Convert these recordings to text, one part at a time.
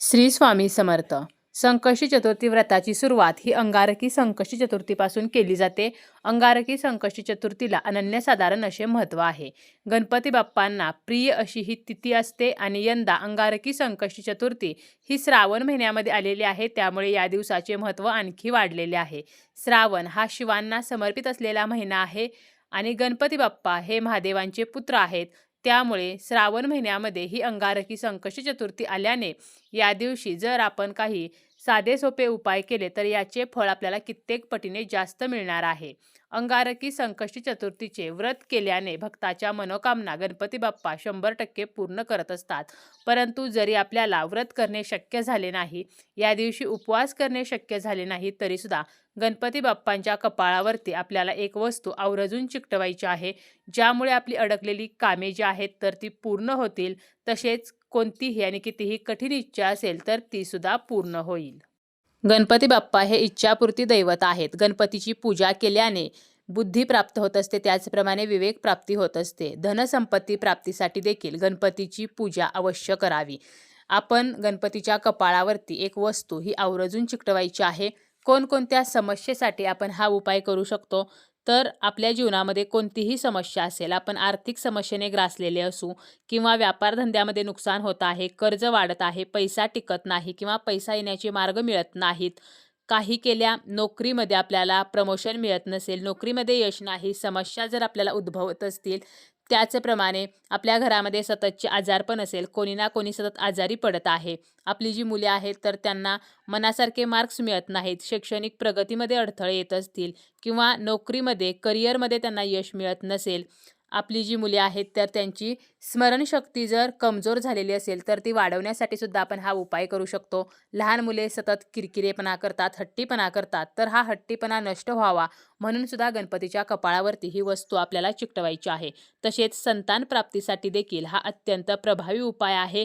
श्री स्वामी समर्थ. संकष्टी चतुर्थी व्रताची सुरुवात ही अंगारकी संकष्टी चतुर्थीपासून केली जाते. अंगारकी संकष्टी चतुर्थीला अनन्यसाधारण असे महत्त्व आहे. गणपती बाप्पांना प्रिय अशी ही तिथी असते आणि यंदा अंगारकी संकष्टी चतुर्थी ही श्रावण महिन्यामध्ये आलेली आहे. त्यामुळे या दिवसाचे महत्त्व आणखी वाढलेले आहे. श्रावण हा शिवांना समर्पित असलेला महिना आहे आणि गणपती बाप्पा हे महादेवांचे पुत्र आहेत. त्यामुळे श्रावण महिन्यामध्ये ही अंगारकी संकष्टी चतुर्थी आल्याने या दिवशी जर आपण काही साधे सोपे उपाय केले तर याचे फळ आपल्याला कित्येक पटीने जास्त मिळणार आहे. अंगारकी संकष्टी चतुर्थीचे व्रत केल्याने भक्ताच्या मनोकामना गणपती बाप्पा शंभर टक्के पूर्ण करत असतात. परंतु जरी आपल्याला व्रत करणे शक्य झाले नाही या दिवशी उपवास करणे शक्य झाले नाही तरीसुद्धा गणपती बाप्पांच्या कपाळावरती आपल्याला एक वस्तू आवर्जून चिकटवायची आहे. ज्यामुळे आपली अडकलेली कामे जी आहेत तर ती पूर्ण होतील तसेच कोणतीही आणि कितीही कठीण इच्छा असेल तर ती सुद्धा पूर्ण होईल. गणपती बाप्पा हे इच्छापूर्ती दैवत आहेत. गणपतीची पूजा केल्याने बुद्धी प्राप्त होत असते. त्याचप्रमाणे विवेक प्राप्ती होत असते. धनसंपत्ती प्राप्तीसाठी देखील गणपतीची पूजा अवश्य करावी. आपण गणपतीच्या कपाळावरती एक वस्तू ही आवर्जून चिकटवायची आहे. कोणकोणत्या समस्येसाठी आपण हा उपाय करू शकतो? तर आपल्या जीवनामध्ये कोणतीही समस्या असेल आपण आर्थिक समस्येने ग्रासलेले असू किंवा व्यापार धंद्यामध्ये नुकसान होत आहे कर्ज वाढत आहे पैसा टिकत नाही किंवा पैसा येण्याचे मार्ग मिळत नाहीत काही केल्या नोकरीमध्ये आपल्याला प्रमोशन मिळत नसेल नोकरीमध्ये यश नाही समस्या जर आपल्याला उद्भवत असतील त्याचप्रमाणे आपल्या घरामध्ये सततचे आजारपण असेल कोणी ना कोणी सतत आजारी पडत आहे. आपली जी मुले आहेत तर त्यांना मनासारखे मार्क्स मिळत नाहीत. शैक्षणिक प्रगतीमध्ये अडथळे येत असतील किंवा नोकरीमध्ये करिअरमध्ये त्यांना यश मिळत नसेल. आपली जी मुले आहेत तर त्यांची स्मरणशक्ती जर कमजोर झालेली असेल तर ती वाढवण्यासाठी सुद्धा आपण हा उपाय करू शकतो. लहान मुले सतत किरकिरेपणा करतात हट्टीपणा करतात तर हा हट्टीपणा नष्ट व्हावा म्हणून सुद्धा गणपतीच्या कपाळावरती ही वस्तू आपल्याला चिकटवायची आहे. तसेच संतान प्राप्तीसाठी देखील हा अत्यंत प्रभावी उपाय आहे.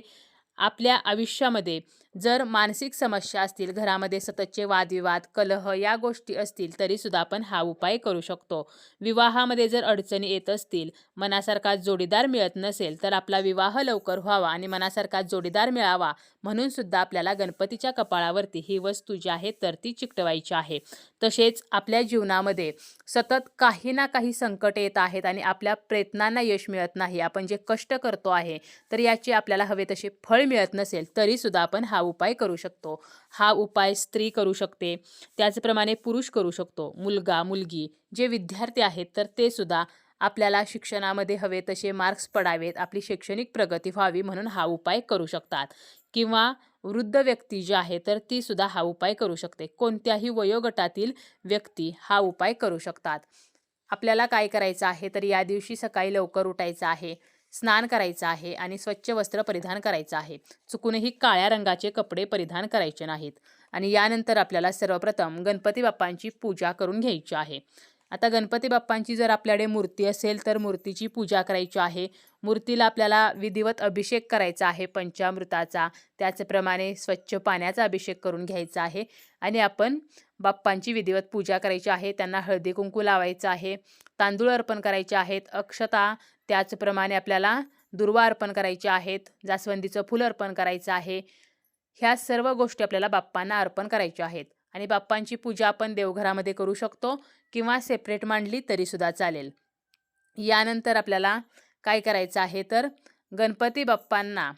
आपल्या आयुष्यामध्ये जर मानसिक समस्या असतील घरामध्ये सततचे वादविवाद कलह या गोष्टी असतील तरीसुद्धा आपण हा उपाय करू शकतो. विवाहामध्ये जर अडचणी येत असतील मनासारखा जोडीदार मिळत नसेल तर आपला विवाह लवकर व्हावा आणि मनासारखा जोडीदार मिळावा म्हणून सुद्धा आपल्याला गणपतीच्या कपाळावरती ही वस्तू जी आहे तर ती चिकटवायची आहे. तसेच आपल्या जीवनामध्ये सतत काही ना काही संकट येत आहेत आणि आपल्या प्रयत्नांना यश मिळत नाही आपण जे कष्ट करतो आहे तर याची आपल्याला हवे तसे फळ मिळत नसेल तरीसुद्धा आपण हा उपाय करू शकतो. हा उपाय स्त्री करू शकते. त्याचप्रमाणे पुरुष करू शकतो. मुलगा मुलगी जे विद्यार्थी आहेत तर ते सुद्धा आपल्याला शिक्षणामध्ये हवे तसे मार्क्स पडावेत आपली शैक्षणिक प्रगती व्हावी म्हणून हा उपाय करू शकतात. किंवा वृद्ध व्यक्ती जी आहे तर ती सुद्धा हा उपाय करू शकते. कोणत्याही वयोगटातील व्यक्ती हा उपाय करू शकतात. आपल्याला काय करायचं आहे तर या दिवशी सकाळी लवकर उठायचं आहे. स्नान करायचं आहे आणि स्वच्छ वस्त्र परिधान करायचं आहे. चुकूनही काळ्या रंगाचे कपडे परिधान करायचे नाहीत. आणि यानंतर आपल्याला सर्वप्रथम गणपती बाप्पांची पूजा करून घ्यायची आहे. आता गणपती बाप्पांची जर आपल्याकडे मूर्ती असेल तर मूर्तीची पूजा करायची आहे. मूर्तीला आपल्याला विधिवत अभिषेक करायचा आहे पंचामृताचा. त्याचप्रमाणे स्वच्छ पाण्याचा अभिषेक करून घ्यायचा आहे. आणि आपण बाप्पांची विधिवत पूजा करायची आहे त्यांना हळदी कुंकू लावायचं आहे तांदूळ अर्पण करायचे आहेत अक्षता त्याचप्रमाणे आपल्याला दुर्वा अर्पण करायचे आहेत जास्वंदीचं फुल अर्पण करायचं आहे. ह्या सर्व गोष्टी आपल्याला बाप्पांना अर्पण करायच्या आहेत. आणि बाप्पांची पूजा आपण देवघरामध्ये करू शकतो किंवा सेपरेट मांडली तरीसुद्धा चालेल. यानंतर आपल्याला काय करायचं आहे तर गणपती बाप्पांना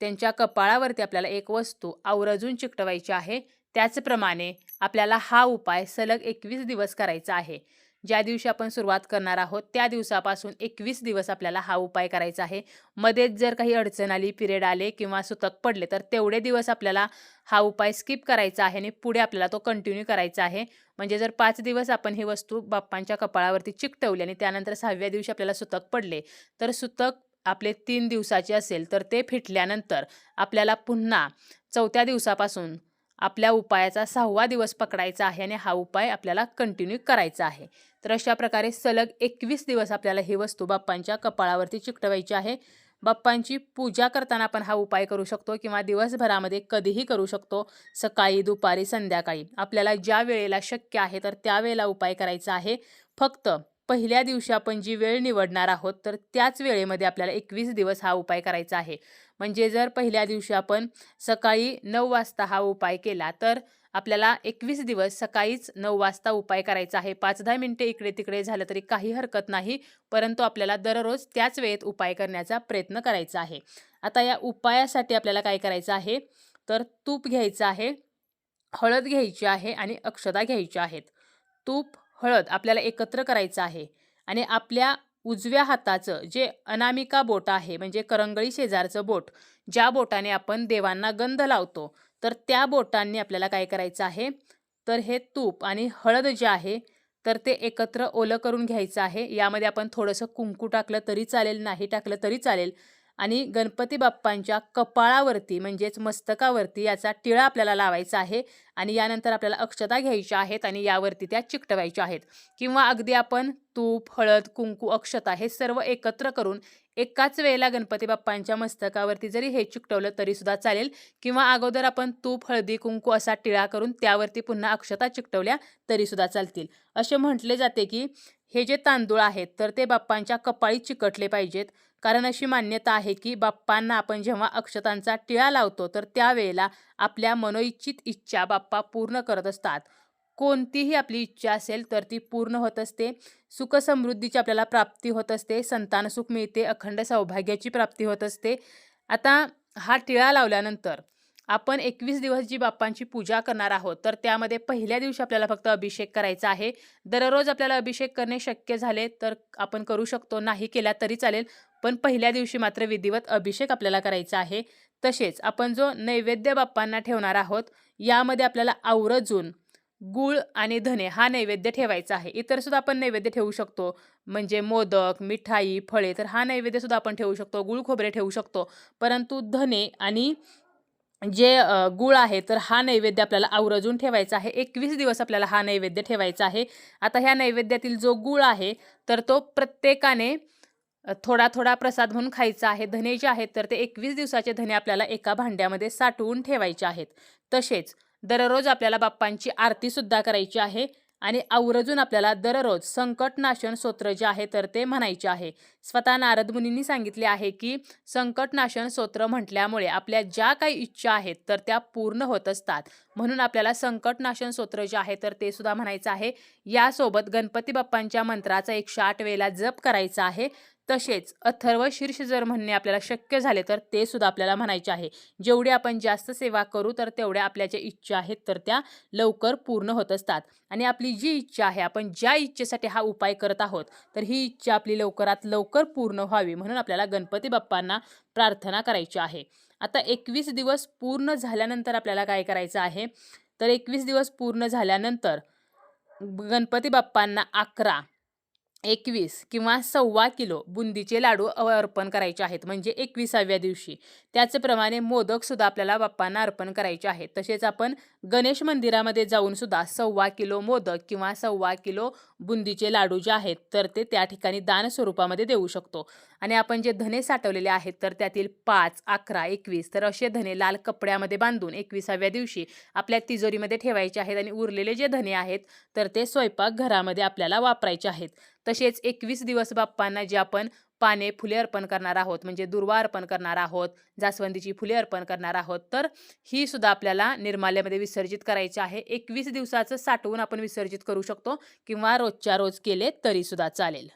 त्यांच्या कपाळावरती आपल्याला एक वस्तू आवर्जून चिकटवायची आहे. त्याचप्रमाणे आपल्याला हा उपाय सलग एकवीस दिवस करायचा आहे. ज्या दिवशी आपण सुरुवात करणार आहोत त्या दिवसापासून एकवीस दिवस आपल्याला हा उपाय करायचा आहे. मध्येच जर काही अडचण आली पिरियड आले किंवा सुतक पडले तर तेवढे दिवस आपल्याला हा उपाय स्किप करायचा आहे आणि पुढे आपल्याला तो कंटिन्यू करायचा आहे. म्हणजे जर पाच दिवस आपण ही वस्तू बाप्पांच्या कपाळावरती चिकटवली आणि त्यानंतर सहाव्या दिवशी आपल्याला सुतक पडले तर सुतक आपले तीन दिवसाचे असेल तर ते फिटल्यानंतर आपल्याला पुन्हा चौथ्या दिवसापासून आपल्या उपायाचा सहावा दिवस पकडायचा आहे आणि हा उपाय आपल्याला कंटिन्यू करायचा आहे. तर अशा प्रकारे सलग एकवीस दिवस आपल्याला ही वस्तू बाप्पांच्या कपाळावरती चिकटवायची आहे. बाप्पांची पूजा करताना आपण हा उपाय करू शकतो किंवा दिवसभरामध्ये कधीही करू शकतो सकाळी दुपारी संध्याकाळी. आपल्याला ज्या वेळेला शक्य आहे तर त्यावेळेला उपाय करायचा आहे. फक्त पहिल्या दिवशी आपण जी वेळ निवडणार आहोत तर त्याच वेळेमध्ये आपल्याला एकवीस दिवस हा उपाय करायचा आहे. म्हणजे जर पहिल्या दिवशी आपण सकाळी नऊ वाजता हा उपाय केला तर आपल्याला एकवीस दिवस सकाळीच नऊ वाजता उपाय करायचा आहे. पाच दहा मिनिटे इकडे तिकडे झालं तरी काही हरकत नाही परंतु आपल्याला दररोज त्याच वेळेत उपाय करण्याचा प्रयत्न करायचा आहे. आता या उपायासाठी आपल्याला काय करायचं आहे? तर तूप घ्यायचं आहे हळद घ्यायची आहे आणि अक्षता घ्यायच्या आहेत. तूप हळद आपल्याला एकत्र करायचं आहे आणि आपल्या उजव्या हाताचं जे अनामिका बोट आहे म्हणजे करंगळी शेजारचं बोट ज्या बोटाने आपण देवांना गंध लावतो तर त्या बोटांनी आपल्याला काय करायचं आहे? तर हे तूप आणि हळद जे आहे तर ते एकत्र ओलं करून घ्यायचं आहे. यामध्ये आपण थोडंसं कुंकू टाकलं तरी चालेल नाही टाकलं तरी चालेल. आणि गणपती बाप्पांच्या कपाळावरती म्हणजेच मस्तकावरती याचा टिळा आपल्याला लावायचा आहे आणि यानंतर आपल्याला अक्षता घ्यायच्या आहेत आणि यावरती त्या चिकटवायच्या आहेत. किंवा अगदी आपण तूप हळद कुंकू अक्षता हे सर्व एकत्र करून एकाच वेळेला गणपती बाप्पांच्या मस्तकावरती जरी हे चिकटवलं तरी सुद्धा चालेल. किंवा अगोदर आपण तूप हळदी कुंकू असा टिळा करून त्यावरती पुन्हा अक्षता चिकटवल्या तरी सुद्धा चालतील. असे म्हटले जाते की हे जे तांदूळ आहेत तर ते बाप्पांच्या कपाळी चिकटले पाहिजेत. कारण अशी मान्यता आहे की बाप्पांना आपण जेव्हा अक्षतांचा टिळा लावतो तर त्यावेळेला आपल्या मनोइच्छित इच्छा बाप्पा पूर्ण करत असतात. कोणतीही आपली इच्छा असेल तर ती पूर्ण होत असते. सुख समृद्धीची आपल्याला प्राप्ती होत असते. संतानसुख मिळते. अखंड सौभाग्याची प्राप्ती होत असते. आता हा टिळा लावल्यानंतर आपण एकवीस दिवस जी बाप्पांची पूजा करणार आहोत तर त्यामध्ये पहिल्या दिवशी आपल्याला फक्त अभिषेक करायचा आहे. दररोज आपल्याला अभिषेक करणे शक्य झाले तर आपण करू शकतो. नाही केला तरी चालेल पण पहिल्या दिवशी मात्र विधिवत अभिषेक आपल्याला करायचा आहे. तसेच आपण जो नैवेद्य बाप्पांना ठेवणार आहोत यामध्ये आपल्याला आवर्जून गूळ आणि धने हा नैवेद्य ठेवायचा आहे. इतर सुद्धा आपण नैवेद्य ठेवू शकतो. म्हणजे मोदक मिठाई फळे तर हा नैवेद्य सुद्धा आपण ठेवू शकतो. गूळ खोबरे ठेवू शकतो. परंतु धने आणि जे गुळ गूळ आहे तर हा नैवेद्य आपल्याला आवर्जून ठेवायचा आहे. एकवीस दिवस आपल्याला हा नैवेद्य ठेवायचा आहे. आता ह्या नैवेद्यातील जो गूळ आहे तर तो प्रत्येकाने थोडा थोडा प्रसाद म्हणून खायचा आहे. धने जे आहेत तर ते एकवीस दिवसाचे धने आपल्याला एका भांड्यामध्ये साठवून ठेवायचे आहेत. तसेच दररोज आपल्याला बाप्पांची आरतीसुद्धा करायची आहे आणि आवर्जून आपल्याला दररोज संकटनाशन स्तोत्र जे आहे तर ते म्हणायचे आहे. स्वतः नारद मुनींनी सांगितले आहे की संकटनाशन स्तोत्र म्हटल्यामुळे आपल्या ज्या काही इच्छा आहेत तर त्या पूर्ण होत असतात. म्हणून आपल्याला संकटनाशन स्तोत्र जे आहे तर ते सुद्धा म्हणायचं आहे. यासोबत गणपती बाप्पांच्या मंत्राचा एकशे आठ वेळेला जप करायचा आहे. तसेच अथर्व शीर्ष जर म्हणणे आपल्याला शक्य झाले तर ते सुद्धा आपल्याला म्हणायचे आहे. जेवढे आपण जास्त सेवा करू तर तेवढ्या आपल्या ज्या इच्छा आहेत तर त्या लवकर पूर्ण होत असतात. आणि आपली जी इच्छा आहे आपण ज्या इच्छेसाठी हा उपाय करत आहोत तर ही इच्छा आपली लवकरात लवकर पूर्ण व्हावी म्हणून आपल्याला गणपती बाप्पांना प्रार्थना करायची आहे. आता एकवीस दिवस पूर्ण झाल्यानंतर आपल्याला काय करायचं आहे? तर एकवीस दिवस पूर्ण झाल्यानंतर गणपती बाप्पांना अकरा एकवीस किंवा सव्वा किलो बुंदीचे लाडू अर्पण करायचे आहेत. म्हणजे एकविसाव्या दिवशी. त्याचप्रमाणे मोदकसुद्धा आपल्याला बाप्पांना अर्पण करायचे आहेत. तसेच आपण गणेश मंदिरामध्ये जाऊन सुद्धा सव्वा किलो मोदक किंवा सव्वा किलो बुंदीचे लाडू जे आहेत तर ते त्या ठिकाणी दान स्वरूपामध्ये देऊ शकतो. आणि आपण जे धने साठवलेले आहेत तर त्यातील पाच अकरा एकवीस तर असे धने लाल कपड्यामध्ये बांधून एकविसाव्या दिवशी आपल्या तिजोरीमध्ये ठेवायचे आहेत. आणि उरलेले जे धने आहेत तर ते स्वयंपाकघरामध्ये आपल्याला वापरायचे आहेत. तसेच एकवीस दिवस बाप्पांना जे आपण पाने फुले अर्पण करणार आहोत म्हणजे दुर्वा अर्पण करणार आहोत जास्वंदीची फुले अर्पण करणार आहोत तर ही सुद्धा आपल्याला निर्माल्यामध्ये विसर्जित करायची आहे. एकवीस दिवसाचं साठवून आपण विसर्जित करू शकतो किंवा रोजच्या रोज केले तरीसुद्धा चालेल.